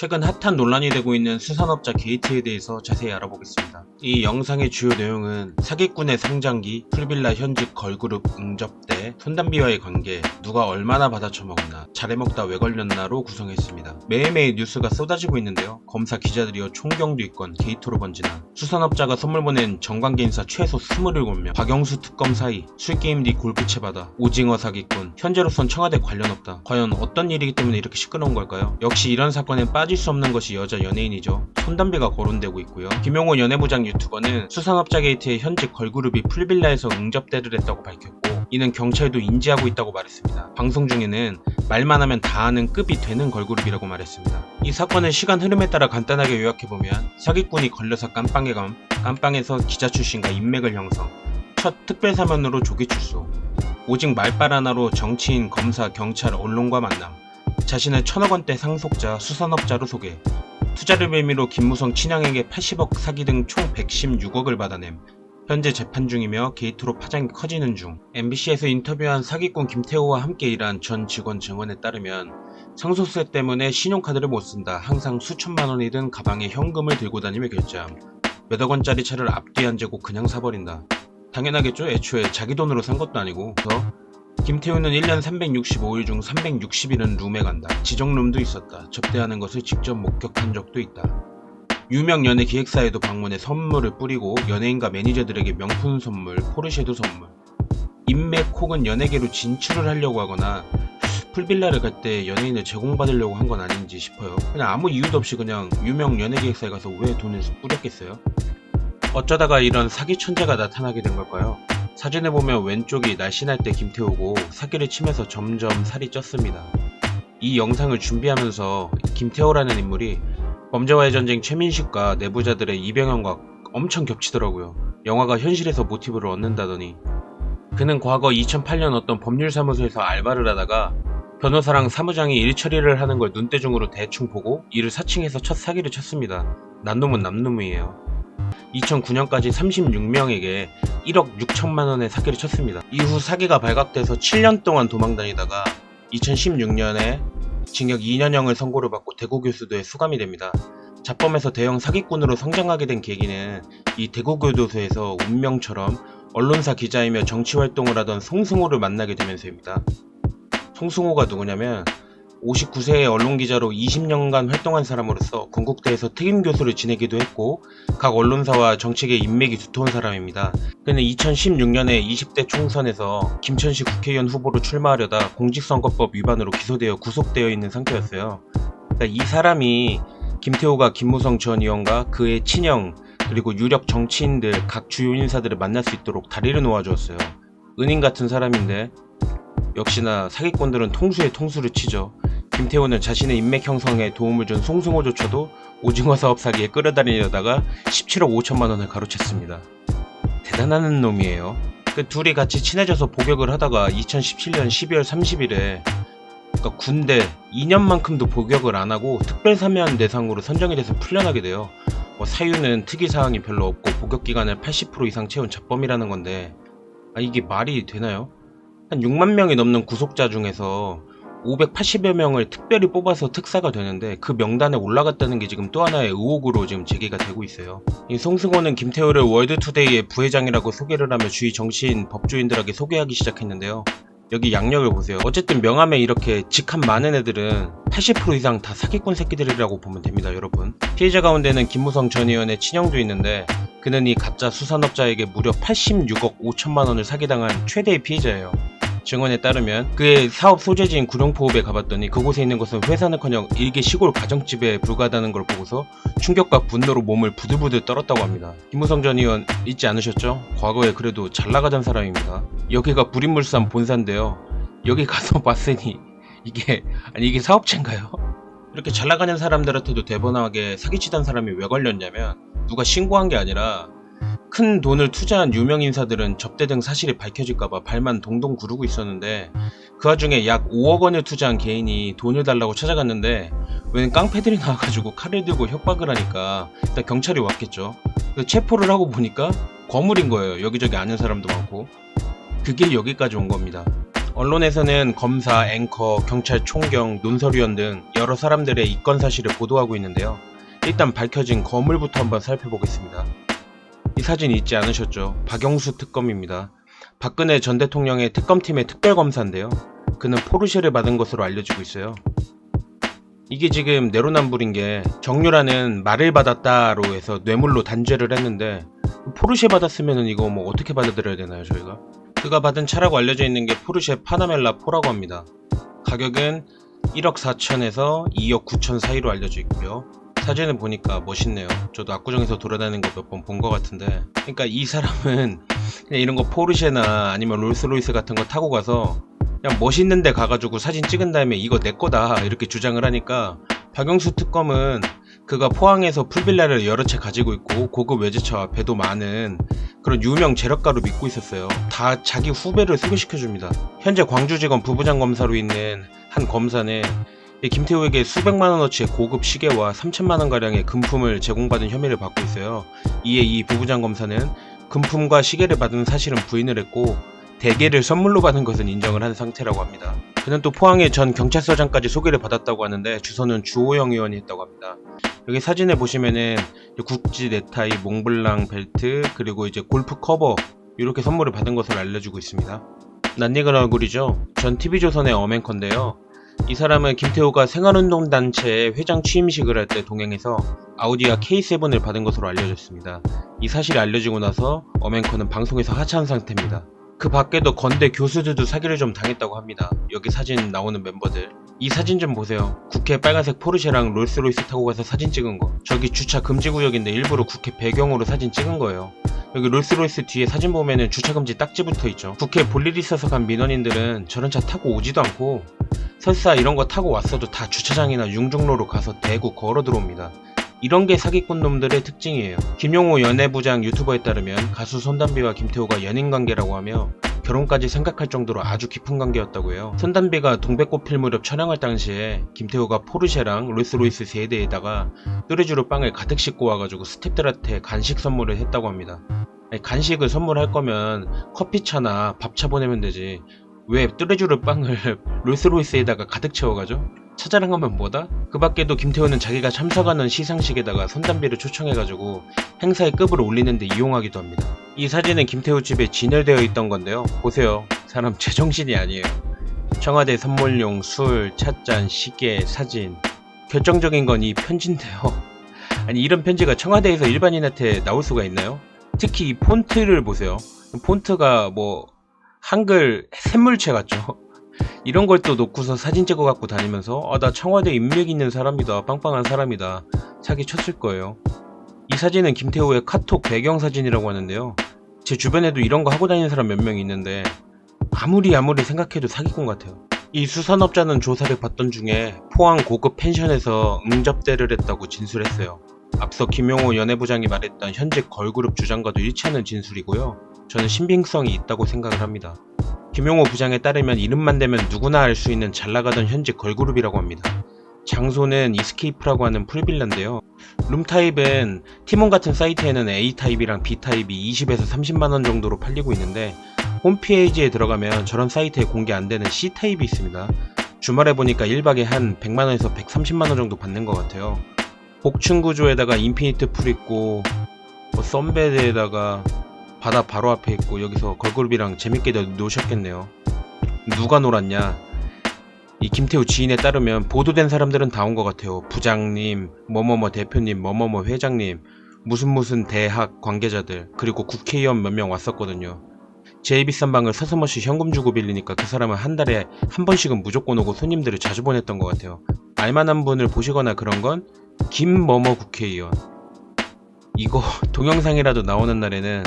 최근 핫한 논란이 되고 있는 수산업자 게이트에 대해서 자세히 알아보겠습니다. 이 영상의 주요 내용은 사기꾼의 성장기, 풀빌라 현직 걸그룹 응접대, 손담비와의 관계, 누가 얼마나 받아쳐먹었나, 잘해먹다 왜 걸렸나로 구성했습니다. 매일매일 뉴스가 쏟아지고 있는데요. 검사 기자들이여 총경도 있건 게이트로 번지나 수산업자가 선물 보낸 정관계 인사 최소 27명, 박영수 특검 사이, 술게임 뒤 골프채 받아, 오징어 사기꾼, 현재로선 청와대 관련 없다. 과연 어떤 일이기 때문에 이렇게 시끄러운 걸까요? 역시 이런 사건엔 빠질 수 없는 것이 여자 연예인이죠. 손담비가 거론되고 있고요. 김용호 연예부장 유튜버는 수산업자 게이트의 현직 걸그룹이 풀빌라에서 응접대를 했다고 밝혔고 이는 경찰도 인지하고 있다고 말했습니다. 방송 중에는 말만 하면 다 아는 급이 되는 걸그룹이라고 말했습니다. 이 사건의 시간 흐름에 따라 간단하게 요약해보면 사기꾼이 걸려서 깜빵에 감, 깜빵에서 기자 출신과 인맥을 형성, 첫 특별 사면으로 조기 출소, 오직 말빨 하나로 정치인, 검사, 경찰, 언론과 만남, 자신을 천억 원대 상속자, 수산업자로 소개, 투자를 빌미로 김무성 친양에게 80억 사기 등 총 116억을 받아냄, 현재 재판 중이며 게이트로 파장이 커지는 중, MBC에서 인터뷰한 사기꾼 김태호와 함께 일한 전 직원 증언에 따르면 상속세 때문에 신용카드를 못 쓴다. 항상 수천만 원이 든 가방에 현금을 들고 다니며 결제함. 몇억 원짜리 차를 앞뒤 안 재고 그냥 사버린다. 당연하겠죠. 애초에 자기 돈으로 산 것도 아니고. 그래서 김태우는 1년 365일 중 360일은 룸에 간다. 지정룸도 있었다. 접대하는 것을 직접 목격한 적도 있다. 유명 연예 기획사에도 방문해 선물을 뿌리고 연예인과 매니저들에게 명품 선물, 포르쉐도 선물. 인맥 혹은 연예계로 진출을 하려고 하거나 풀빌라를 갈 때 연예인을 제공받으려고 한 건 아닌지 싶어요. 그냥 아무 이유도 없이 그냥 유명 연예 기획사에 가서 왜 돈을 뿌렸겠어요? 어쩌다가 이런 사기 천재가 나타나게 된 걸까요? 사진을 보면 왼쪽이 날씬할 때 김태우고 사기를 치면서 점점 살이 쪘습니다. 이 영상을 준비하면서 김태호라는 인물이 범죄와의 전쟁 최민식과 내부자들의 이병헌과 엄청 겹치더라고요. 영화가 현실에서 모티브를 얻는다더니 그는 과거 2008년 어떤 법률사무소에서 알바를 하다가 변호사랑 사무장이 일 처리를 하는 걸 눈대중으로 대충 보고 이를 사칭해서 첫 사기를 쳤습니다. 난놈은 남놈이에요. 2009년까지 36명에게 1억 6천만 원의 사기를 쳤습니다. 이후 사기가 발각돼서 7년 동안 도망다니다가 2016년에 징역 2년형을 선고를 받고 대구 교수도에 수감이 됩니다. 자범에서 대형 사기꾼으로 성장하게 된 계기는 이 대구 교도소에서 운명처럼 언론사 기자이며 정치 활동을 하던 송승호를 만나게 되면서입니다. 송승호가 누구냐면 59세의 언론기자로 20년간 활동한 사람으로서 건국대에서 특임 교수를 지내기도 했고 각 언론사와 정책에 인맥이 두터운 사람입니다. 그는 2016년에 20대 총선에서 김천시 국회의원 후보로 출마하려다 공직선거법 위반으로 기소되어 구속되어 있는 상태였어요. 그러니까 이 사람이 김태호가 김무성 전 의원과 그의 친형 그리고 유력 정치인들 각 주요 인사들을 만날 수 있도록 다리를 놓아주었어요. 은인 같은 사람인데 역시나 사기꾼들은 통수에 통수를 치죠. 김태호는 자신의 인맥 형성에 도움을 준 송승호조차도 오징어 사업 사기에 끌어다니려다가 17억 5천만 원을 가로챘습니다. 대단한 놈이에요. 그 둘이 같이 친해져서 복역을 하다가 2017년 12월 30일에 그러니까 군대 2년만큼도 복역을 안 하고 특별 사면 대상으로 선정이 돼서 풀려나게 돼요. 뭐 사유는 특이 사항이 별로 없고 복역 기간을 80% 이상 채운 잡범이라는 건데 아 이게 말이 되나요? 한 6만 명이 넘는 구속자 중에서 580여 명을 특별히 뽑아서 특사가 되는데 그 명단에 올라갔다는 게 지금 또 하나의 의혹으로 지금 제기가 되고 있어요. 이 송승호는 김태호를 월드투데이의 부회장이라고 소개를 하며 주위 정치인 법조인들에게 소개하기 시작했는데요. 여기 양력을 보세요. 어쨌든 명함에 이렇게 직함 많은 애들은 80% 이상 다 사기꾼 새끼들이라고 보면 됩니다, 여러분. 피해자 가운데는 김무성 전 의원의 친형도 있는데 그는 이 가짜 수산업자에게 무려 86억 5천만 원을 사기당한 최대의 피해자예요. 증언에 따르면 그의 사업 소재지인 구룡포읍에 가봤더니 그곳에 있는 것은 회사는커녕 일개 시골 가정집에 불과하다는 걸 보고서 충격과 분노로 몸을 부들부들 떨었다고 합니다. 김무성 전 의원 잊지 않으셨죠? 과거에 그래도 잘 나가던 사람입니다. 여기가 불인물산 본사인데요. 여기 가서 봤으니 이게 아니 이게 사업체인가요? 이렇게 잘 나가는 사람들한테도 대번하게 사기치던 사람이 왜 걸렸냐면 누가 신고한 게 아니라 큰 돈을 투자한 유명 인사들은 접대 등 사실이 밝혀질까봐 발만 동동 구르고 있었는데 그 와중에 약 5억 원을 투자한 개인이 돈을 달라고 찾아갔는데 웬 깡패들이 나와가지고 칼을 들고 협박을 하니까 일단 경찰이 왔겠죠. 그 체포를 하고 보니까 거물인 거예요. 여기저기 아는 사람도 많고 그게 여기까지 온 겁니다. 언론에서는 검사, 앵커, 경찰 총경, 논설위원 등 여러 사람들의 입건 사실을 보도하고 있는데요. 일단 밝혀진 거물부터 한번 살펴보겠습니다. 이 사진 잊지 않으셨죠? 박영수 특검입니다. 박근혜 전 대통령의 특검팀의 특별검사인데요. 그는 포르쉐를 받은 것으로 알려지고 있어요. 이게 지금 내로남불인 게 정유라는 말을 받았다로 해서 뇌물로 단죄를 했는데 포르쉐 받았으면은 이거 뭐 어떻게 받아들여야 되나요 저희가? 그가 받은 차라고 알려져 있는 게 포르쉐 파나멜라 4라고 합니다. 가격은 1억 4천에서 2억 9천 사이로 알려져 있고요. 사진을 보니까 멋있네요. 저도 압구정에서 돌아다니는 거 몇 번 본 것 같은데. 그러니까 이 사람은 그냥 이런 거 포르쉐나 아니면 롤스로이스 같은 거 타고 가서 그냥 멋있는 데 가가지고 사진 찍은 다음에 이거 내 거다 이렇게 주장을 하니까 박영수 특검은 그가 포항에서 풀빌라를 여러 채 가지고 있고 고급 외제차와 배도 많은 그런 유명 재력가로 믿고 있었어요. 다 자기 후배를 소개시켜줍니다. 현재 광주지검 부부장 검사로 있는 한 검사는 이 김태우에게 수백만 원어치의 고급 시계와 3천만 원 가량의 금품을 제공받은 혐의를 받고 있어요. 이에 이 부부장 검사는 금품과 시계를 받은 사실은 부인을 했고 대게를 선물로 받은 것은 인정을 한 상태라고 합니다. 그는 또 포항의 전 경찰서장까지 소개를 받았다고 하는데 주소는 주호영 의원이 했다고 합니다. 여기 사진에 보시면은 구찌 넥타이, 몽블랑 벨트 그리고 이제 골프 커버 이렇게 선물을 받은 것으로 알려지고 있습니다. 낯익은 얼굴이죠. 전 TV조선의 어맹컨데요. 이 사람은 김태호가 생활운동단체의 회장 취임식을 할 때 동행해서 아우디아 K7을 받은 것으로 알려졌습니다. 이 사실이 알려지고 나서 어맹컨은 방송에서 하차한 상태입니다. 그 밖에도 건대 교수들도 사기를 좀 당했다고 합니다. 여기 사진 나오는 멤버들. 이 사진 좀 보세요. 국회 빨간색 포르쉐랑 롤스로이스 타고 가서 사진 찍은 거. 저기 주차 금지 구역인데 일부러 국회 배경으로 사진 찍은 거예요. 여기 롤스로이스 뒤에 사진 보면은 주차 금지 딱지 붙어 있죠. 국회 볼일 있어서 간 민원인들은 저런 차 타고 오지도 않고 설사 이런 거 타고 왔어도 다 주차장이나 융중로로 가서 대구 걸어 들어옵니다. 이런 게 사기꾼 놈들의 특징이에요. 김용호 연애부장 유튜버에 따르면 가수 손담비와 김태호가 연인 관계라고 하며 결혼까지 생각할 정도로 아주 깊은 관계였다고 해요. 손담비가 동백꽃 필 무렵 촬영할 당시에 김태호가 포르쉐랑 롤스로이스 세대에다가 뚜레쥬르 빵을 가득 싣고 와가지고 스탭들한테 간식 선물을 했다고 합니다. 간식을 선물할 거면 커피차나 밥차 보내면 되지. 왜 뚜레쥬르 빵을 롤스로이스에다가 가득 채워가죠? 찾아랑하면 뭐다? 그 밖에도 김태호는 자기가 참석하는 시상식에다가 손담비를 초청해가지고 행사의 급을 올리는데 이용하기도 합니다. 이 사진은 김태호 집에 진열되어 있던 건데요. 보세요. 사람 제정신이 아니에요. 청와대 선물용 술, 찻잔, 시계, 사진. 결정적인 건 이 편지인데요. 아니 이런 편지가 청와대에서 일반인한테 나올 수가 있나요? 특히 이 폰트를 보세요. 폰트가 뭐 한글 샘물체 같죠? 이런 걸 또 놓고서 사진 찍어 갖고 다니면서 아 나 청와대 인맥 있는 사람이다. 빵빵한 사람이다. 사기 쳤을 거예요. 이 사진은 김태호의 카톡 배경사진이라고 하는데요. 제 주변에도 이런 거 하고 다니는 사람 몇 명 있는데 아무리 아무리 생각해도 사기꾼 같아요. 이 수산업자는 조사를 받던 중에 포항 고급 펜션에서 응접대를 했다고 진술했어요. 앞서 김용호 연예부장이 말했던 현직 걸그룹 주장과도 일치하는 진술이고요. 저는 신빙성이 있다고 생각을 합니다 김용호 부장에 따르면 이름만 대면 누구나 알 수 있는 잘 나가던 현직 걸그룹이라고 합니다. 장소는 이스케이프라고 하는 풀빌라인데요. 룸 타입은 티몬 같은 사이트에는 A타입이랑 B타입이 20에서 30만 원 정도로 팔리고 있는데 홈페이지에 들어가면 저런 사이트에 공개 안 되는 C타입이 있습니다. 주말에 보니까 1박에 한 100만 원에서 130만 원 정도 받는 것 같아요. 복층 구조에다가 인피니트 풀 있고 뭐 썬베드에다가 바다 바로 앞에 있고 여기서 걸그룹이랑 재밌게 노셨겠네요. 누가 놀았냐? 이 김태우 지인에 따르면 보도된 사람들은 다 온 것 같아요. 부장님, 뭐뭐뭐 대표님, 뭐뭐뭐 회장님, 무슨 무슨 대학 관계자들, 그리고 국회의원 몇 명 왔었거든요. 제일 비싼 방을 서서머시 현금 주고 빌리니까 그 사람은 한 달에 한 번씩은 무조건 오고 손님들을 자주 보냈던 것 같아요. 알만한 분을 보시거나 그런 건 김뭐뭐 국회의원. 이거 동영상이라도 나오는 날에는